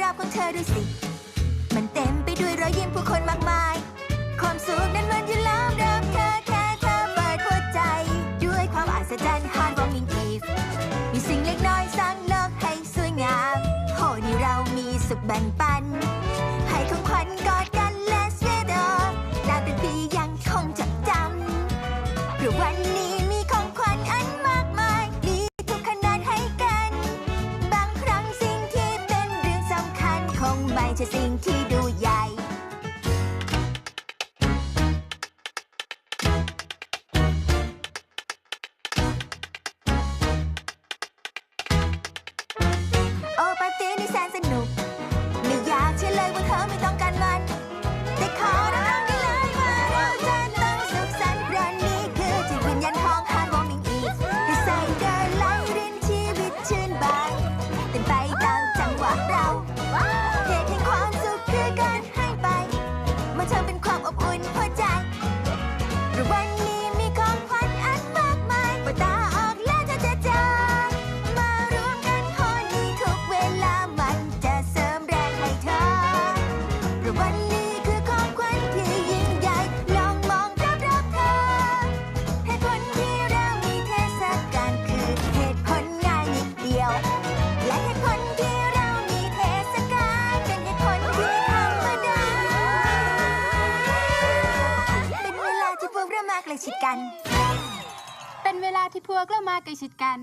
ราบของเธอดูสิ มันเต็มไปด้วยรอยยิ้มผู้คนมากมาย ความสุขนั้นมันอยู่ล้อมรอบเธอแค่เธอเปิดหัวใจ ด้วยความอัศจรรย์ฮาร์ดวอร์มิงอีฟมีสิ่งเล็กน้อยสร้างโลกให้สวยงามโหนี่เรามีสุขแบ่งปัน งไม่ใช่สิ่งที่ดูใหญ่ โอปาร์ตี้นี่แสนสนุก ไม่อยากเชื่อเลยว่าเธอไม่ต้องการเลย วันนี้คือของขวัญที่ยิ่งใหญ่ ลองมองรอบๆเธอ เหตุผลที่เรามีเทศกาลคือเหตุผลง่ายนิดเดียว และเหตุผลที่เรามีเทศกาลเป็นเหตุผลที่ธรรมดา เป็นเวลาที่พวกเรามาใกล้ชิดกัน เป็นเวลาที่พวกเรามาใกล้ชิดกัน